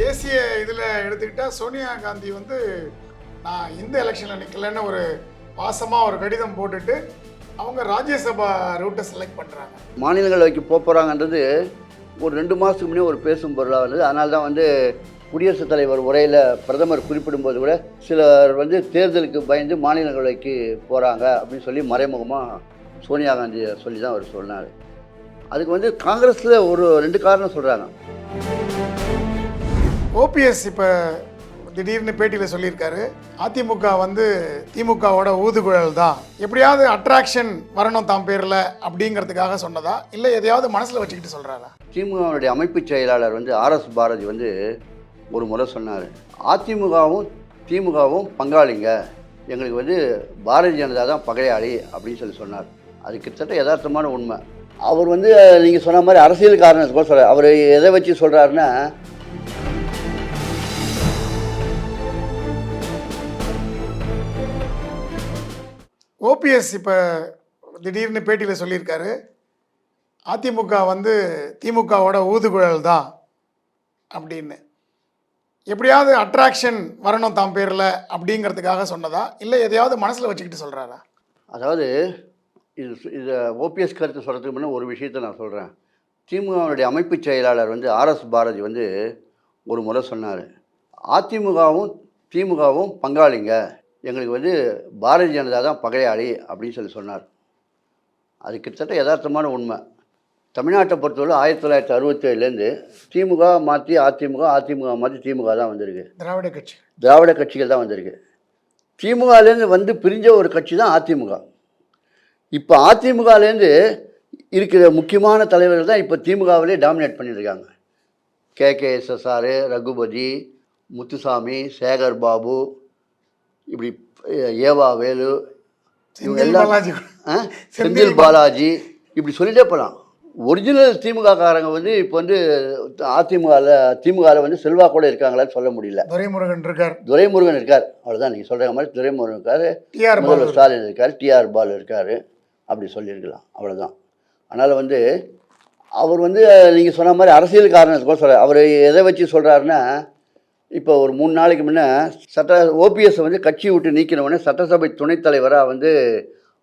தேசிய இதில் எடுத்துக்கிட்டால் சோனியா காந்தி வந்து நான் இந்த எலெக்ஷனில் நிற்கலன்னு ஒரு பாசமாக ஒரு கடிதம் போட்டுட்டு அவங்க ராஜ்யசபா ரூட்டை செலக்ட் பண்ணுறாங்க மாநிலங்கள் வைக்க போகிறாங்கன்றது ஒரு ரெண்டு மாதத்துக்கு முன்னே ஒரு பேசும் பொருளாக இருந்தது. அதனால தான் வந்து குடியரசுத் தலைவர் உரையில் பிரதமர் குறிப்பிடும்போது கூட சிலர் வந்து தேர்தலுக்கு பயந்து மாநிலங்களவைக்கு போகிறாங்க அப்படின்னு சொல்லி மறைமுகமாக சோனியா காந்தியை சொல்லி தான் அவர் சொன்னார். அதுக்கு வந்து காங்கிரஸில் ஒரு ரெண்டு காரணம் சொல்கிறாங்க ஓபிஎஸ் இப்போ திடீர்னு பேட்டியில் சொல்லியிருக்காரு. அதிமுக வந்து திமுகவோட ஊதுகுழல் தான் எப்படியாவது அட்ராக்ஷன் வரணும் தாம் பேரில் அப்படிங்கிறதுக்காக சொன்னதா? இல்லை எதையாவது மனசில் வச்சுக்கிட்டு சொல்கிறாரா திமுகவுடைய அமைப்பு செயலாளர் வந்து ஆர்எஸ் பாரதி வந்து ஒரு முறை சொன்னார். அதிமுகவும் திமுகவும் பங்காளிங்க. எங்களுக்கு வந்து பாரதிய ஜனதா தான் பகையாளி அப்படின்னு சொல்லி சொன்னார். அது கிட்டத்தட்ட யதார்த்தமான உண்மை. அவர் வந்து நீங்கள் சொன்ன மாதிரி அரசியல் காரணத்துக்கு சொல்கிறார் அவர் எதை வச்சு சொல்கிறாருன்னா ஓபிஎஸ் இப்போ திடீர்னு பேட்டியில் சொல்லியிருக்காரு. அதிமுக வந்து திமுகவோட ஊதுகுழல் தான் அப்படின்னு. எப்படியாவது அட்ராக்ஷன் வரணும் தான் பேரில் அப்படிங்கிறதுக்காக சொன்னதா? இல்லை எதையாவது மனசில் வச்சுக்கிட்டு சொல்கிறாரா அதாவது இது இதை ஓபிஎஸ் கருத்து சொல்கிறதுக்கு முன்னே ஒரு விஷயத்தை நான் சொல்கிறேன் திமுகவுடைய அமைப்பு செயலாளர் வந்து ஆர்எஸ் பாரதி வந்து ஒரு முறை சொன்னார். அதிமுகவும் திமுகவும் பங்காளிங்க. எங்களுக்கு வந்து பாரதிய ஜனதா தான் பகையாளி அப்படின்னு சொல்லி சொன்னார். அது கிட்டத்தட்ட யதார்த்தமான உண்மை. தமிழ்நாட்டை பொறுத்தவரை ஆயிரத்தி தொள்ளாயிரத்தி அறுபத்தேழுலேருந்து திமுக மாற்றி அதிமுக அதிமுக மாற்றி திமுக தான் வந்திருக்கு. திராவிட கட்சி. திராவிட கட்சிகள் தான் வந்திருக்கு. திமுகலேருந்து வந்து பிரிஞ்ச ஒரு கட்சி தான் அதிமுக. இப்போ அதிமுகலேருந்து இருக்கிற முக்கியமான தலைவர்கள் தான் இப்போ திமுகவிலே டாமினேட் பண்ணியிருக்காங்க. K K SSR Raghupathi Muthusamy Sekar Babu இப்படி ஏவா வேலு செந்தில் பாலாஜி. ஆ? செந்தில் பாலாஜி. இப்படி சொல்லிட்டே போகலாம் ஒரிஜினல் திமுக காரங்க வந்து இப்போ வந்து அதிமுகவில் திமுகவில் வந்து செல்வாக்கோட இருக்காங்களான்னு சொல்ல முடியல. துரைமுருகன் இருக்கார். துரைமுருகன் இருக்கார். அவ்வளோதான் நீங்கள் சொல்கிற மாதிரி துரைமுருகன் இருக்கார். டிஆர் பாலு முதல்வர் ஸ்டாலின் இருக்கார் டிஆர் பாலு இருக்கார். அப்படி சொல்லியிருக்கலாம். அவ்வளோதான் அதனால் வந்து அவர் வந்து நீங்கள் சொன்ன மாதிரி அரசியல் காரணத்துக்கு சொல்கிறார் அவர் எதை வச்சு சொல்கிறாருன்னா இப்போ ஒரு மூணு நாளைக்கு முன்னே சட்ட ஓபிஎஸ் வந்து கட்சி விட்டு நீக்கினவுடனே சட்டசபை துணைத் தலைவராக வந்து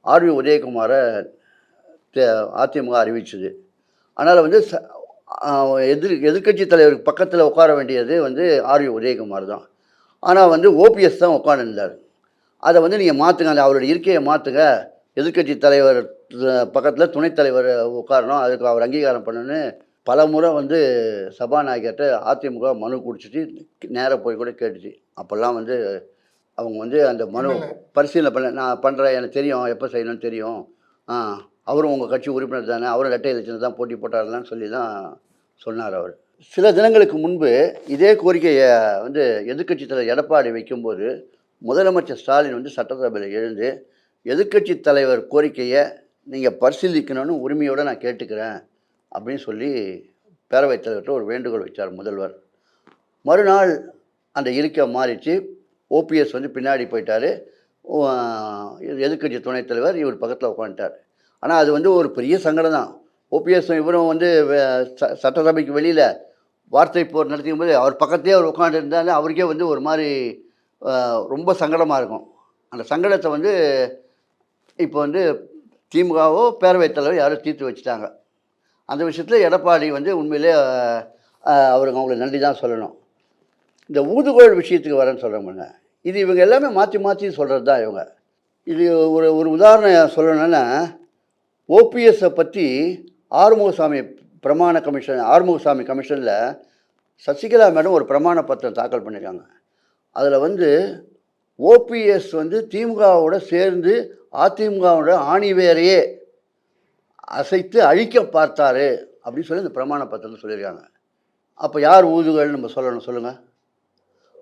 ஆர்வி உதயகுமாரை தே- அதிமுக அறிவிச்சது. அதனால் வந்து ச எதிர் எதிர்க்கட்சி தலைவருக்கு பக்கத்தில் உட்கார வேண்டியது வந்து ஆர்வி உதயகுமார் தான். ஆனால் வந்து ஓபிஎஸ் தான் உட்காந்துருந்தார் அதை வந்து நீங்கள் மாற்றுங்க அந்த அவருடைய இருக்கையை மாற்றுங்க எதிர்க்கட்சி தலைவர் பக்கத்தில் துணைத் தலைவர் உட்காரணும் அதுக்கு அவர் அங்கீகாரம் பண்ணணும்னு பல முறை வந்து சபாநாயகர்கிட்ட அதிமுக மனு குடிச்சிட்டு நேராக போய் கூட கேட்டுச்சு. அப்போல்லாம் வந்து அவங்க வந்து அந்த மனு பரிசீலனை பண்ண நான் பண்ணுறேன் எனக்கு தெரியும் எப்போ செய்யணும்னு தெரியும். அவரும் உங்கள் கட்சி உறுப்பினர் தானே அவரும் ரெட்டை எலெக்ஷன் தான் போட்டி போட்டாருலான்னு சொல்லி தான் சொன்னார் அவர். சில தினங்களுக்கு முன்பு இதே கோரிக்கையை வந்து எதிர்க்கட்சி தலைவர் எடப்பாடி வைக்கும்போது முதலமைச்சர் ஸ்டாலின் வந்து சட்டசபையில் எழுந்து எதிர்க்கட்சி தலைவர் கோரிக்கையை நீங்கள் பரிசீலிக்கணும்னு உரிமையோடு நான் கேட்டுக்கிறேன். அப்படின்னு சொல்லி பேரவைத் தலைவர்கிட்ட ஒரு வேண்டுகோள் வச்சார் முதல்வர். மறுநாள் அந்த இருக்கை மாறிச்சு. ஓபிஎஸ் வந்து பின்னாடி போயிட்டார். எதிர்கட்சி துணைத் தலைவர் இவர் பக்கத்தில் உட்காந்துட்டார் ஆனால் அது வந்து ஒரு பெரிய சங்கடம் தான். ஓபிஎஸ் இவரும் வந்து ச- சட்டசபைக்கு வெளியில் வார்த்தை போர் நடத்திக்கும் போது அவர் பக்கத்தையே அவர் உட்காந்து இருந்தாலே அவருக்கே வந்து ஒரு மாதிரி ரொம்ப சங்கடமாக இருக்கும். அந்த சங்கடத்தை வந்து இப்போ வந்து திமுகவோ பேரவைத் தலைவர் யாரோ தீர்த்து வச்சுட்டாங்க. அந்த விஷயத்தில் எடப்பாடி வந்து உண்மையிலே அவருக்கு அவங்களுக்கு நன்றி தான் சொல்லணும். இந்த ஊதுகோள் விஷயத்துக்கு வரேன்னு சொல்கிறவங்க இது இவங்க எல்லாமே மாற்றி மாற்றி சொல்கிறது தான் இவங்க. இது ஒரு ஒரு உதாரணம் சொல்லணும்னா ஓபிஎஸ்ஸை பற்றி ஆறுமுகசாமி பிரமாண கமிஷன் ஆறுமுகசாமி கமிஷனில் சசிகலா மேடம் ஒரு பிரமாண பத்திரம் தாக்கல் பண்ணியிருக்காங்க அதில் வந்து ஓபிஎஸ் வந்து திமுகவோட சேர்ந்து அதிமுகவோட ஆணிவேரையே அசைத்து அழிக்க பார்த்தாரு அப்படின்னு சொல்லி இந்த பிரமாண பத்திரத்தில் சொல்லியிருக்காங்க. அப்போ யார் ஊதுகள்னு நம்ம சொல்லணும் சொல்லுங்கள்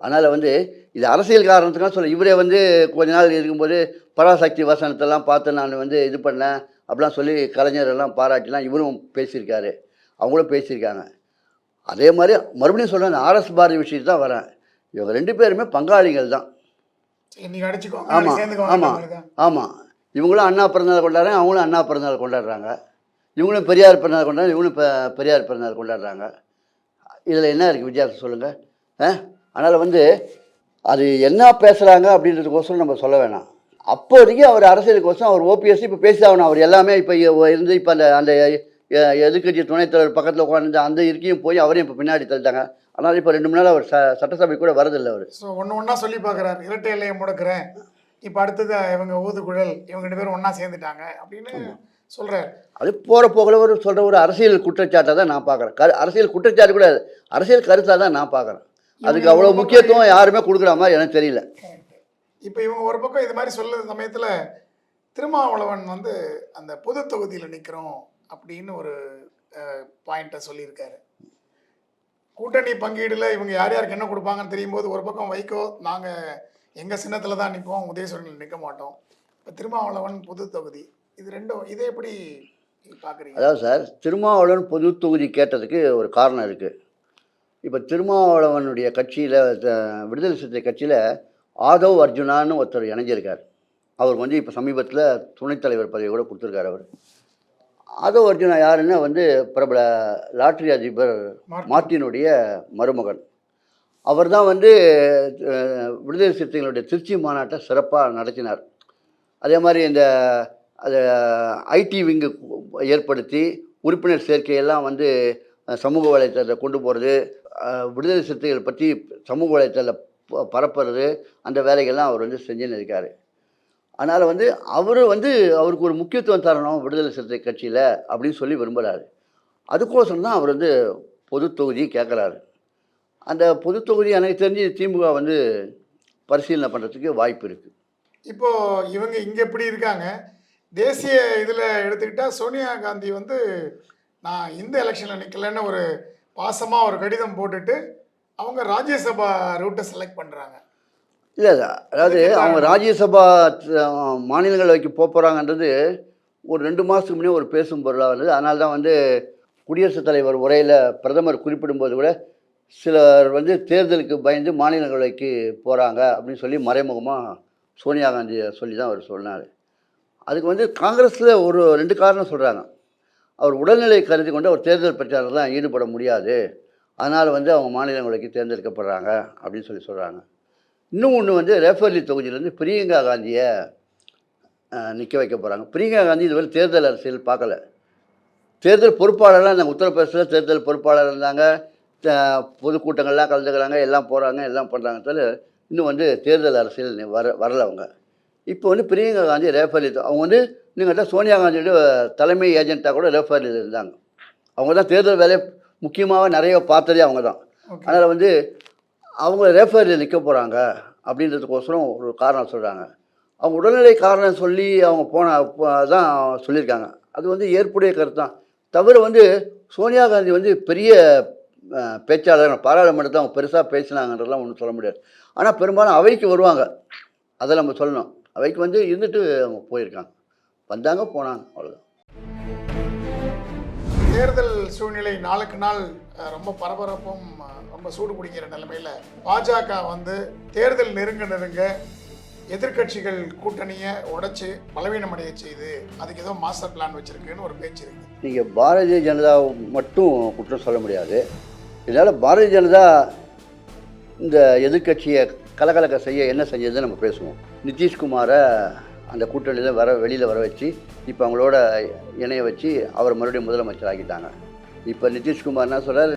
அதனால் வந்து இது அரசியல் காரணத்துக்காக சொல்ல இவரே வந்து கொஞ்ச நாள் இருக்கும்போது பராசக்தி வசனத்தெல்லாம் பார்த்து நான் வந்து இது பண்ணேன் அப்படிலாம் சொல்லி கலைஞரெல்லாம் பாராட்டிலாம் இவரும் பேசியிருக்காரு. அவங்களும் பேசியிருக்காங்க. அதே மாதிரி மறுபடியும் சொல்கிறேன் ஆர்எஸ் பாரதி விஷயத்துக்கு தான் வரேன். இவங்க ரெண்டு பேருமே பங்காளிகள் தான் ஆமாம் ஆமாம். ஆமாம் இவங்களும் அண்ணா பிறந்தநாள் கொண்டாடுறாங்க அவங்களும் அண்ணா பிறந்தநாள் கொண்டாடுறாங்க. இவங்களும் பெரியார் பிறந்தநாள் கொண்டாடுறாங்க இவங்களும் பெரியார் பிறந்தநாள் கொண்டாடுறாங்க. இதில் என்ன இருக்குது வித்தியாசம் சொல்லுங்கள் ஆ? அதனால் வந்து அது என்ன பேசுகிறாங்க அப்படின்றதுக்கோசரம் நம்ம சொல்ல வேணாம். அப்போதைக்கு அவர் அரசியலுக்கோசரம் அவர் ஓபிஎஸ் இப்போ பேசியாகணும் அவர் எல்லாமே இப்போ இருந்து இப்போ அந்த அந்த எதிர்கட்சி எதிர்க்கட்சி துணைத் தலைவர் பக்கத்தில் உட்காந்து அந்த இருக்கையும் போய் அவரையும் இப்போ பின்னாடி தள்ளிட்டாங்க. அதனால் இப்போ ரெண்டு மணி நேரம் அவர் ச சட்டசபை கூட வரதில்லை அவர். ஸோ ஒன்று ஒன்றா சொல்லி பார்க்குறாரு. இரட்டை இலையை முடக்கிறேன். இப்போ அடுத்தது இவங்க ஊதுகுழல் இவங்க ரெண்டு பேரும் ஒன்றா சேர்ந்துட்டாங்க அப்படின்னு சொல்கிறார் அது போகிற போகல ஒரு சொல்கிற ஒரு அரசியல் குற்றச்சாட்டை தான் நான் பார்க்குறேன் கரு அரசியல் குற்றச்சாட்டு கூட அரசியல் கருத்தாக தான் நான் பார்க்குறேன் அதுக்கு அவ்வளோ முக்கியத்துவம் யாருமே கொடுக்குற மாதிரி எனக்கு தெரியல. இப்போ இவங்க ஒரு பக்கம் இது மாதிரி சொல்லுற சமயத்தில் திருமாவளவன் வந்து அந்த பொது தொகுதியில் நிற்கிறோம் அப்படின்னு ஒரு பாயிண்ட்டை சொல்லியிருக்காரு. கூட்டணி பங்கீடுல இவங்க யார் யாருக்கு என்ன கொடுப்பாங்கன்னு தெரியும் போது ஒரு பக்கம் வைகோ நாங்கள் எங்கள் சின்னத்தில் தான் நிற்போம் உதயசூரனில் நிற்க மாட்டோம். இப்போ திருமாவளவன் பொது தொகுதி. இது ரெண்டும் இதை எப்படி பார்க்குறீங்க அதாவது சார் திருமாவளவன் பொது தொகுதி கேட்டதுக்கு ஒரு காரணம் இருக்குது இப்போ திருமாவளவனுடைய கட்சியில் விடுதலை சிறுத்தை கட்சியில் ஆதவ் அர்ஜுனான்னு ஒருத்தர் இணைஞ்சிருக்கார். அவர் வந்து இப்போ சமீபத்தில் துணைத் தலைவர் பதவி கூட கொடுத்துருக்காரு அவர். ஆதவ் அர்ஜுனா யாருன்னா வந்து பிரபல லாட்டரி அதிபர் மார்ட்டின். மார்ட்டினுடைய மருமகன். அவர் தான் வந்து விடுதலை சிறுத்தைகளுடைய திருச்சி மாநாட்டை சிறப்பாக நடத்தினார். அதே மாதிரி இந்த அது ஐடி விங்கு ஏற்படுத்தி உறுப்பினர் சேர்க்கையெல்லாம் வந்து சமூக வலைத்தளத்தில் கொண்டு போகிறது விடுதலை சிறுத்தைகள் பற்றி சமூக வலைத்தளத்தில் ப- பரப்புறது அந்த வேலைகள்லாம் அவர் வந்து செஞ்சுன்னு இருக்கார். அதனால் வந்து அவர் வந்து அவருக்கு ஒரு முக்கியத்துவம் தரணும் விடுதலை சிறுத்தை கட்சியில் அப்படின்னு சொல்லி விரும்புகிறாரு அதுக்கோசரம் தான் அவர் வந்து பொது தொகுதி கேட்குறாரு அந்த பொது தொகுதி எனக்கு தெரிஞ்சு திமுக வந்து பரிசீலனை பண்ணுறதுக்கு வாய்ப்பு இருக்குது இப்போ இவங்க இங்கே எப்படி இருக்காங்க? தேசிய இதில் எடுத்துக்கிட்டா சோனியா காந்தி வந்து நான் இந்த எலெக்ஷனில் நிற்கலன்னு ஒரு பாசமாக ஒரு கடிதம் போட்டுட்டு அவங்க ராஜ்யசபா ரூட்டை செலக்ட் பண்ணுறாங்க இல்லை அதாவது அவங்க. ராஜ்யசபா அஹ், மாநிலங்களவைக்கு போக போகிறாங்கன்றது ஒரு ரெண்டு மாதத்துக்கு முன்னே ஒரு பேசும் பொருளாக வந்தது அதனால தான் வந்து குடியரசுத் தலைவர் உரையில் பிரதமர் குறிப்பிடும்போது கூட சிலர் வந்து தேர்தலுக்கு பயந்து மாநிலங்களவைக்கு போகிறாங்க அப்படின்னு சொல்லி மறைமுகமாக சோனியா காந்தியை சொல்லி தான் அவர் சொன்னார். அதுக்கு வந்து காங்கிரஸில் ஒரு ரெண்டு காரணம் சொல்கிறாங்க அவர் உடல்நிலை கருதி கொண்டு அவர் தேர்தல் பிரச்சாரத்தில் ஈடுபட முடியாது. அதனால் வந்து அவங்க மாநிலங்களுக்கு தேர்ந்தெடுக்கப்படுறாங்க அப்படின்னு சொல்லி சொல்கிறாங்க இன்னும் ஒன்று வந்து ரேஃபர்லி தொகுதியிலேருந்து பிரியங்கா காந்தியை நிற்க வைக்க போகிறாங்க பிரியங்கா காந்தி இதுவரை தேர்தல் அரசியல் பார்க்கல. தேர்தல் பொறுப்பாளர்லாம் இந்த உத்தரப்பிரதேசத்தில் தேர்தல் பொறுப்பாளர் இருந்தாங்க. பொதுக்கூட்டங்கள்லாம் கலந்துக்கிறாங்க எல்லாம் போகிறாங்க எல்லாம் பண்ணுறாங்க தவிர இன்னும் வந்து தேர்தல் அரசியல் வர வரல அவங்க. இப்போ வந்து பிரியங்கா காந்தி ரேஃபர்லி அவங்க வந்து நீங்கள்கிட்ட சோனியா காந்தியோட தலைமை ஏஜென்ட்டாக கூட ரேஃபர்லியில் இருந்தாங்க. அவங்க தான் தேர்தல் வேலையை முக்கியமாக நிறைய பார்த்ததே அவங்க தான். அதனால் வந்து அவங்க ரேஃபரில் நிற்க போகிறாங்க அப்படின்றதுக்கோசரம் ஒரு காரணம் சொல்கிறாங்க அவங்க உடல்நிலை காரணம் சொல்லி அவங்க போன தான் சொல்லியிருக்காங்க. அது வந்து ஏற்புடைய கருத்து தான். தவிர வந்து சோனியா காந்தி வந்து பெரிய அஹ், பேச்சாளர் பாராளுமன்றத்தில் அவங்க பெருசாக பேசினாங்கன்றதெல்லாம் ஒன்றும் சொல்ல முடியாது. ஆனால் பெரும்பாலும் அவைக்கு வருவாங்க. அதை நம்ம சொல்லணும். அவைக்கு வந்து இருந்துட்டு அவங்க போயிருக்காங்க. வந்தாங்க போனாங்க அவ்வளோதான் தேர்தல் சூழ்நிலை நாளுக்கு நாள் ரொம்ப பரபரப்பும் ரொம்ப சூடு பிடிக்கிற நிலைமையில் பாஜக வந்து தேர்தல் நெருங்க நெருங்க எதிர்க்கட்சிகள் கூட்டணியை உடைச்சு பலவீனமடைய செய்து அதுக்கு ஏதோ மாஸ்டர் பிளான் வச்சிருக்குன்னு ஒரு பேச்சு இருக்கு. நீங்கள் பாரதிய ஜனதா மட்டும் குற்றம் சொல்ல முடியாது. இதனால் பாரதிய ஜனதா இந்த எதிர்க்கட்சியை கலகலக்க செய்ய என்ன செஞ்சதுன்னு நம்ம பேசுவோம். நிதிஷ்குமாரை அந்த கூட்டணியில் வர வெளியில் வர வச்சு இப்போ அவங்களோட இணைய வச்சு அவர் மறுபடியும் முதலமைச்சர் ஆக்கிட்டாங்க. இப்போ நிதிஷ்குமார் என்ன சொல்கிறார்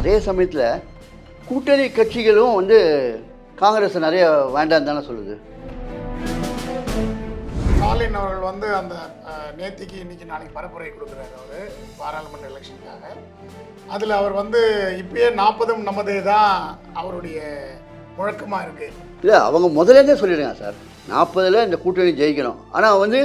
அதே சமயத்தில் கூட்டணி கட்சிகளும் வந்து காங்கிரஸ் நிறைய வேண்டாம் தானே சொல்லுது. ஸ்டாலின் அவர்கள் வந்து அந்த நேத்திக்கு இன்னைக்கு நாளைக்கு பரப்புரை கொடுக்குறாரு அவர் பாராளுமன்ற எலெக்ஷனுக்காக. அதில் அவர் வந்து இப்பயே நாற்பதும் நமதே தான் அவருடைய முழக்கமாக இருக்குது இல்லை அவங்க முதலேருந்தே சொல்லிடுங்க சார். நாற்பதில் இந்த கூட்டணி ஜெயிக்கணும். ஆனால் வந்து